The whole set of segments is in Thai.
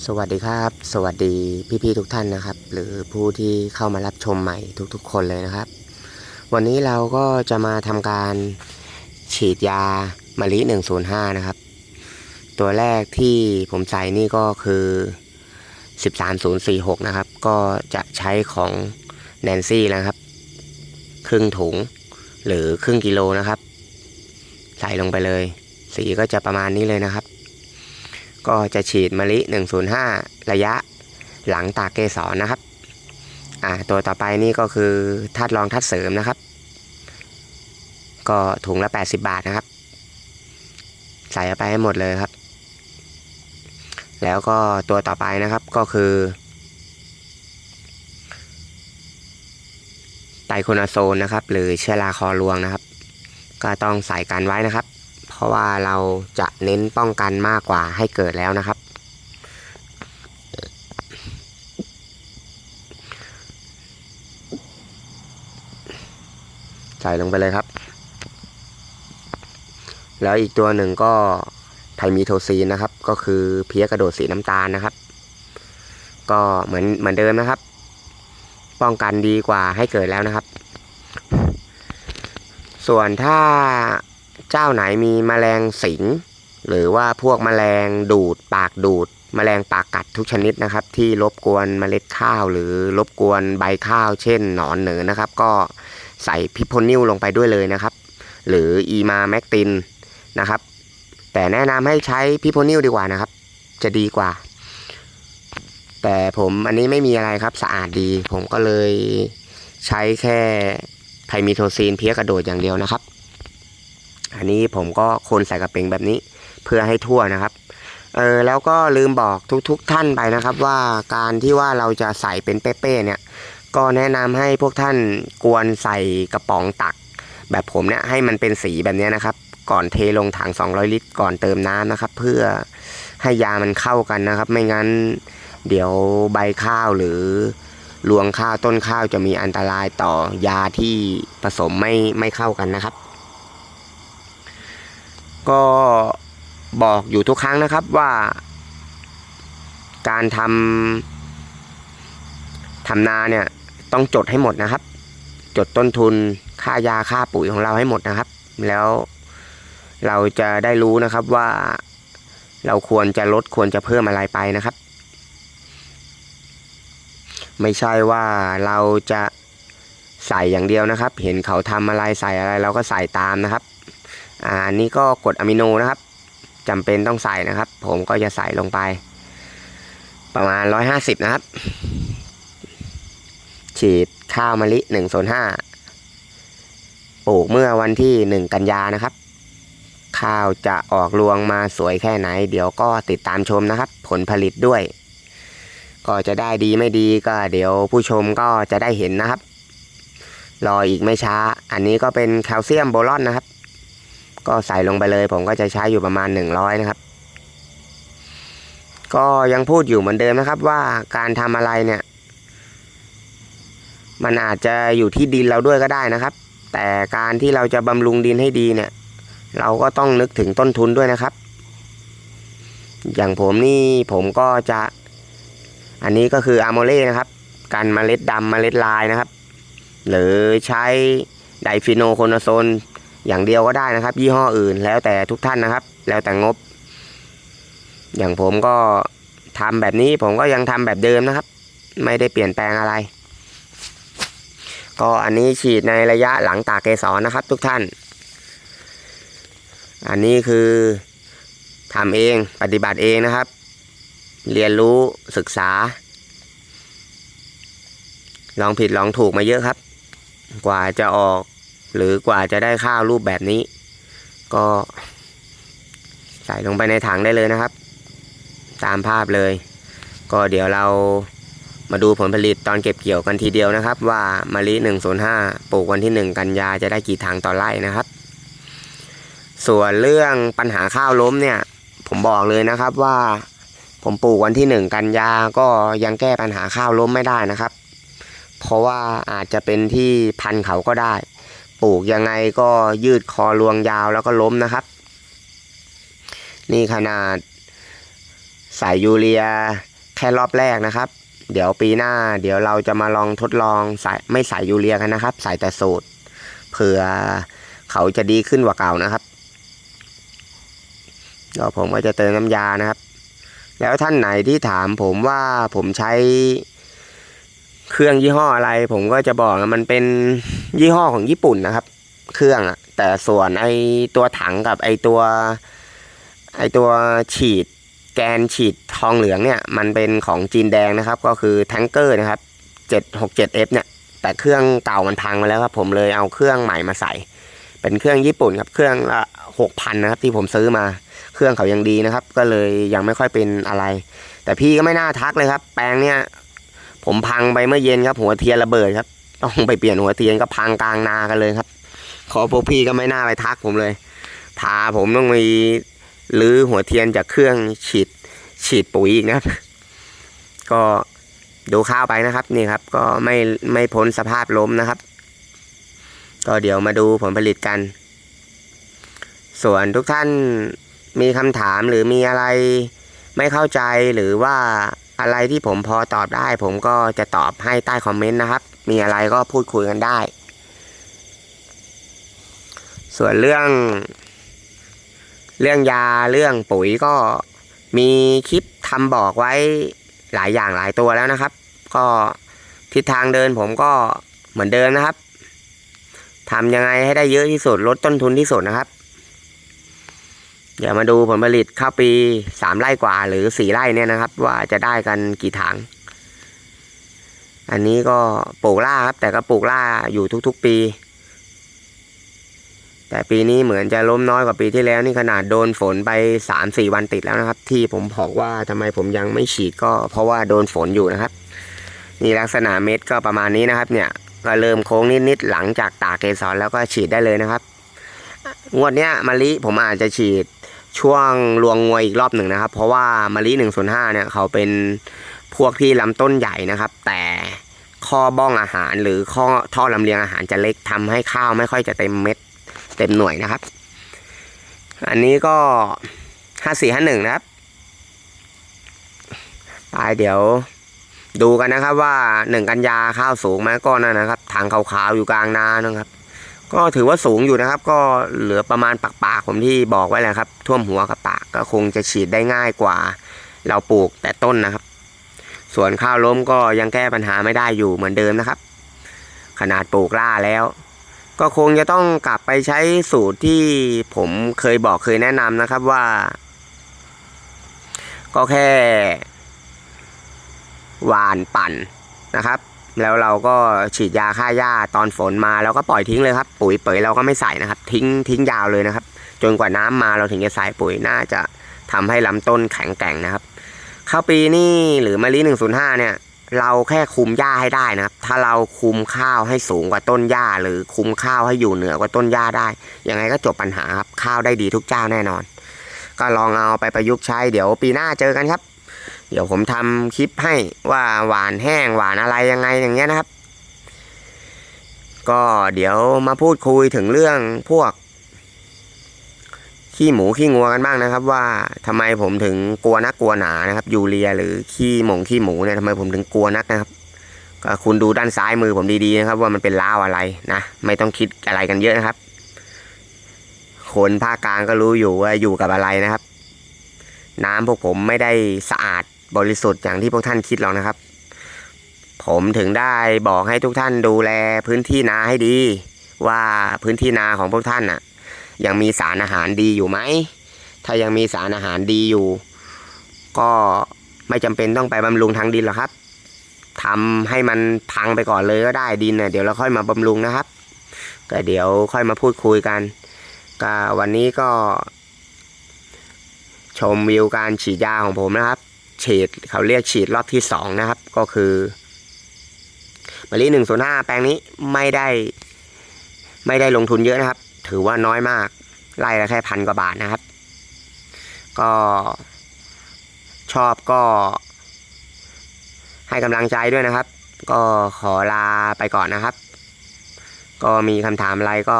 สวัสดีครับ สวัสดีพี่ๆทุกท่านนะครับ หรือผู้ที่เข้ามารับชมใหม่ทุกๆ คนเลยนะครับ วันนี้เราก็จะมาทำการฉีดยามะลิ105 นะครับ ตัวแรกที่ผมใส่นี่ก็คือ 13046 นะครับ ก็จะใช้ของแนนซี่นะครับ ครึ่งถุงหรือครึ่งกิโลนะครับ ใส่ลงไปเลย สีก็จะประมาณนี้เลยนะครับ ก็จะฉีดมะลิ 105 ระยะหลังตากเกสรนะครับ อ่า ตัวต่อไปนี่ก็คือทัดรองทัดเสริมนะครับ ก็ถุงละ 80 บาทนะครับ ใส่ไปให้หมดเลยครับ แล้วก็ตัวต่อไปนะครับก็คือไตโคนาโซนนะครับ หรือเชื้อราคอรวงนะครับ ก็ต้องใส่กันไว้นะครับ ราะว่าเราจะเน้นป้องกันมากกว่าให้เกิดแล้วนะครับ ใส่ลงไปเลยครับ แล้วอีกตัวหนึ่งก็ไทมีโทซีนนะครับ ก็คือเพี้ยกระโดดสีน้ำตาลนะครับ ก็เหมือนเหมือนเดิมนะครับ ป้องกันดีกว่าให้เกิดแล้วนะครับ ส่วนถ้า เจ้าไหนมีแมลงสิง หรือว่าพวกแมลงดูด ปากดูดแมลงปากกัดทุกชนิดนะครับ ที่รบกวนเมล็ดข้าว หรือรบกวนใบข้าว เช่น หนอนเหนือนะครับ ก็ใส่พิพนิลลงไปด้วยเลยนะครับ หรืออีมาแมกตินนะครับ แต่แนะนำให้ใช้พิพนิลดีกว่านะครับ จะดีกว่า แต่ผมอันนี้ไม่มีอะไรครับสะอาดดี ผมก็เลยใช้แค่ไทมิโทซีนเพี้ยกระโดดอย่างเดียวนะครับ อันนี้ผมก็คนใส่กระเป๋งแบบนี้เพื่อให้ทั่วนะครับเออแล้วก็ลืมบอกทุกๆทท่านไปนะครับ ว่าการที่ว่าเราจะใส่เป็นเป้ๆเนี่ย ก็แนะนำให้พวกท่านกวนใส่กระป๋องตัก แบบผมเนี่ยให้มันเป็นสีแบบนี้นะครับ ก่อนเทลงถัง 200 ลิตร ก่อนเติมน้ำนะครับ เพื่อให้ยามันเข้ากันนะครับ ไม่งั้นเดี๋ยวใบข้าวหรือรวงข้าวต้นข้าวจะมีอันตรายต่อยาที่ผสมไม่ไม่เข้ากันนะครับ ก็บอกอยู่ทุกครั้งนะครับว่า การทำทำนาเนี่ยต้องจดให้หมดนะครับ จดต้นทุนค่ายาค่าปุ๋ยของเราให้หมดนะครับ แล้วเราจะได้รู้นะครับว่าเราควรจะลดควรจะเพิ่มอะไรไปนะครับ ไม่ใช่ว่าเราจะใส่อย่างเดียวนะครับ เห็นเขาทำอะไรใส่อะไรเราก็ใส่ตามนะครับ อ่าอันนี้ก็กรดอะมิโนนะครับจำเป็นต้องใส่นะครับ ผมก็จะใส่ลงไป ประมาณ 150 นะครับ ฉีดข้าวมะลิ1ส่วน5ปลูกเมื่อวันที่ 1 กันยานะครับ ข้าวจะออกรวงมาสวยแค่ไหน เดี๋ยวก็ติดตามชมนะครับ ผลผลิตด้วย ก็จะได้ดีไม่ดีก็เดี๋ยวผู้ชมก็จะได้เห็นนะครับ รออีกไม่ช้า อันนี้ก็เป็นแคลเซียมโบรอนนะครับ ก็ใส่ลงไปเลย ผมก็จะใช้อยู่ประมาณ 100 นะครับ ก็ยังพูดอยู่เหมือนเดิมนะครับ ว่าการทำอะไรเนี่ย มันอาจจะอยู่ที่ดินเราด้วยก็ได้นะครับ แต่การที่เราจะบำรุงดินให้ดีเนี่ย เราก็ต้องนึกถึงต้นทุนด้วยนะครับ อย่างผมนี่ผมก็จะ อันนี้ก็คืออะโมเล่นะครับ กันเมล็ดดำเมล็ดลายนะครับ หรือใช้ไดฟิโนโคนโซน อย่างเดียวก็ได้นะครับ ยี่ห้ออื่นแล้วแต่ทุกท่านนะครับ แล้วแต่งบ อย่างผมก็ทำแบบนี้ผมก็ยังทำแบบเดิมนะครับ ไม่ได้เปลี่ยนแปลงอะไร ก็อันนี้ฉีดในระยะหลังตากเกสรนะครับ ทุกท่าน อันนี้คือทำเองปฏิบัติเองนะครับ เรียนรู้ศึกษา ลองผิดลองถูกมาเยอะครับ กว่าจะออก หรือกว่าจะได้ข้าวรูปแบบนี้ ก็ใส่ลงไปในถังได้เลยนะครับ ตามภาพเลย ก็เดี๋ยวเรามาดูผลผลิตตอนเก็บเกี่ยวกันทีเดียวนะครับ ว่ามะลิ105ปลูกวันที่ 1 กันยาจะได้กี่ถังต่อไร่นะครับ ส่วนเรื่องปัญหาข้าวล้มเนี่ย ผมบอกเลยนะครับว่าผมปลูกวันที่ 1 กันยาก็ยังแก้ปัญหาข้าวล้มไม่ได้นะครับ เพราะว่าอาจจะเป็นที่พันเขาก็ได้ ปลูกยังไงก็ยืดคอรวงยาวแล้วก็ล้มนะครับ นี่ขนาดใส่ยูเรียแค่รอบแรกนะครับ เดี๋ยวปีหน้า เดี๋ยวเราจะมาลองทดลองใส่ไม่ใส่ยูเรียกันนะครับ ใส่แต่สูตรเผื่อเขาจะดีขึ้นกว่าเก่านะครับก็ผมก็จะเติมน้ำยานะครับ แล้วท่านไหนที่ถามผมว่าผมใช้ เครื่องยี่ห้ออะไร ผมก็จะบอกนะมันเป็นยี่ห้อของญี่ปุ่นนะครับ เครื่องอะแต่ส่วนไอตัวถังกับไอตัว ไอตัวฉีดแกนฉีดทองเหลืองเนี่ย มันเป็นของจีนแดงนะครับ ก็คือแทงเกอร์นะครับ 767F เนี่ย แต่เครื่องเก่ามันพังมาแล้วครับผมเลยเอาเครื่องใหม่มาใส่ เป็นเครื่องญี่ปุ่นครับ เครื่องละ6,000นะครับ ที่ผมซื้อมา เครื่องเขายังดีนะครับ ก็เลยยังไม่ค่อยเป็นอะไร แต่พี่ก็ไม่น่าทักเลยครับ แปลงเนี่ย ผมพังไปเมื่อเย็นครับ หัวเทียนระเบิดครับ ต้องไปเปลี่ยนหัวเทียนก็พังกลางนากันเลยครับ ขอพวกพี่ก็ไม่น่าไปทักผมเลย พาผมต้องมีลื้อหัวเทียนจากเครื่องฉีดฉีดปุ๋ยอีกนะครับ ก็ดูข้าวไปนะครับนี่ครับ ก็ไม่ไม่พ้นสภาพล้มนะครับ ก็เดี๋ยวมาดูผลผลิตกัน ส่วนทุกท่านมีคำถามหรือมีอะไรไม่เข้าใจหรือว่า อะไรที่ผมพอตอบได้ ผมก็จะตอบให้ใต้คอมเมนต์นะครับ มีอะไรก็พูดคุยกันได้ ส่วนเรื่อง เรื่องยาเรื่องปุ๋ยก็มีคลิปทำบอกไว้หลายอย่างหลายตัวแล้วนะครับ ก็ทิศทางเดินผมก็เหมือนเดิมนะครับทำยังไงให้ได้เยอะที่สุดลดต้นทุนที่สุดนะครับ เดี๋ยวมาดูผลผลิตข้าวปีสามไร่กว่า หรือสี่ไร่เนี่ยนะครับ ว่าจะได้กันกี่ถัง อันนี้ก็ปลูกล่าครับ แต่ก็ปลูกล่าอยู่ทุกๆปี แต่ปีนี้เหมือนจะล้มน้อยกว่าปีที่แล้วนี่ขนาดโดนฝนไปสามสี่วันติดแล้วนะครับ ที่ผมบอกว่าทำไมผมยังไม่ฉีดก็เพราะว่าโดนฝนอยู่นะครับนี่ลักษณะเม็ดก็ประมาณนี้นะครับ เนี่ยก็เริ่มโค้งนิดๆหลังจากตากเกสรแล้วก็ฉีดได้เลยนะครับงวดเนี้ยมะลิผมอาจจะฉีด ช่วงรวงงวยอีกรอบหนึ่งนะครับ เพราะว่ามะลิหนึ่งศูนห้าเนี่ยเขาเป็นพวกที่ลำต้นใหญ่นะครับ แต่ข้อบ้องอาหารหรือข้อท่อลำเลียงอาหารจะเล็กทำให้ข้าวไม่ค่อยจะเต็มเม็ดเต็มหน่วยนะครับ อันนี้ก็ห้าสี่ห้าหนึ่งนะครับไปเดี๋ยวดูกันนะครับว่าหนึ่งกันยาข้าวสูงไหมก็นั่นนะครับทางขาวๆอยู่กลางนานะครับ ก็ถือว่าสูงอยู่นะครับ ก็เหลือประมาณปากปากๆผมที่บอกไว้แหละครับ ท่วมหัวกับปากก็คงจะฉีดได้ง่ายกว่า เราปลูกแต่ต้นนะครับ ส่วนข้าวล้มก็ยังแก้ปัญหาไม่ได้อยู่เหมือนเดิมนะครับ ขนาดปลูกล่าแล้ว ก็คงจะต้องกลับไปใช้สูตรที่ผมเคยบอกเคยแนะนำนะครับว่า ก็แค่หวานปั่นนะครับ แล้วเราก็ฉีดยาฆ่าหญ้าตอนฝนมาแล้วก็ปล่อยทิ้งเลยครับ ปุ๋ยเปยเราก็ไม่ใส่นะครับ ทิ้งทิ้งยาวเลยนะครับ จนกว่าน้ำมาเราถึงจะใส่ปุ๋ยน่าจะทำให้ลำต้นแข็งแกร่งนะครับข้าวปีนี่หรือมะลิหนึ่งศูนย์ห้าเนี่ย เราแค่คุมหญ้าให้ได้นะครับ ถ้าเราคุมข้าวให้สูงกว่าต้นหญ้า หรือคุมข้าวให้อยู่เหนือกว่าต้นหญ้าได้ยังไงก็จบปัญหาครับข้าวได้ดีทุกเจ้าแน่นอน ก็ลองเอาไปประยุกต์ใช้เดี๋ยวปีหน้าเจอกันครับ เดี๋ยวผมทำคลิปให้ว่าหวานแห้งหวานอะไรยังไงอย่างเงี้ยนะครับ ก็เดี๋ยวมาพูดคุยถึงเรื่องพวก ขี้หมูขี้งัวกันบ้างนะครับ ว่าทำไมผมถึงกลัวนักกลัวหนานะครับ ยูเรียหรือขี้หมงขี้หมูเนี่ยทำไมผมถึงกลัวนักนะครับก็คุณดูด้านซ้ายมือผมดีๆนะครับ ว่ามันเป็นล้าวอะไรนะไม่ต้องคิดอะไรกันเยอะนะครับ คนภาคกลางก็รู้อยู่ว่าอยู่กับอะไรนะครับ น้ำพวกผมไม่ได้สะอาด บริสุทธิ์อย่างที่พวกท่านคิดหรอกนะครับ ผมถึงได้บอกให้ทุกท่านดูแลพื้นที่นาให้ดี ว่าพื้นที่นาของพวกท่านน่ะ ยังมีสารอาหารดีอยู่ไหมถ้ายังมีสารอาหารดีอยู่ ก็ไม่จำเป็นต้องไปบำรุงทางดินหรอกครับทำให้มันพังไปก่อนเลยก็ได้ดินเน่ะเดี๋ยวเราค่อยมาบำรุงนะครับ ก็เดี๋ยวค่อยมาพูดคุยกันก็วันนี้ก็ ชมวิวการฉีดยาของผมนะครับ ฉีดเขาเรียกฉีดรอบที่สองนะครับ ก็คือมะลิหนึ่งศูนย์ห้าแปลงนี้ไม่ได้ ไม่ได้ลงทุนเยอะนะครับ ถือว่าน้อยมากไล่ละแค่พันกว่าบาทนะครับ ก็ชอบก็ให้กำลังใจด้วยนะครับ ก็ขอลาไปก่อนนะครับ ก็มีคำถามอะไรก็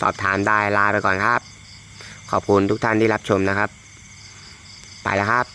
สอบถามได้ลาไปก่อนครับ ขอบคุณทุกท่านที่รับชมนะครับ ไปแล้วครับ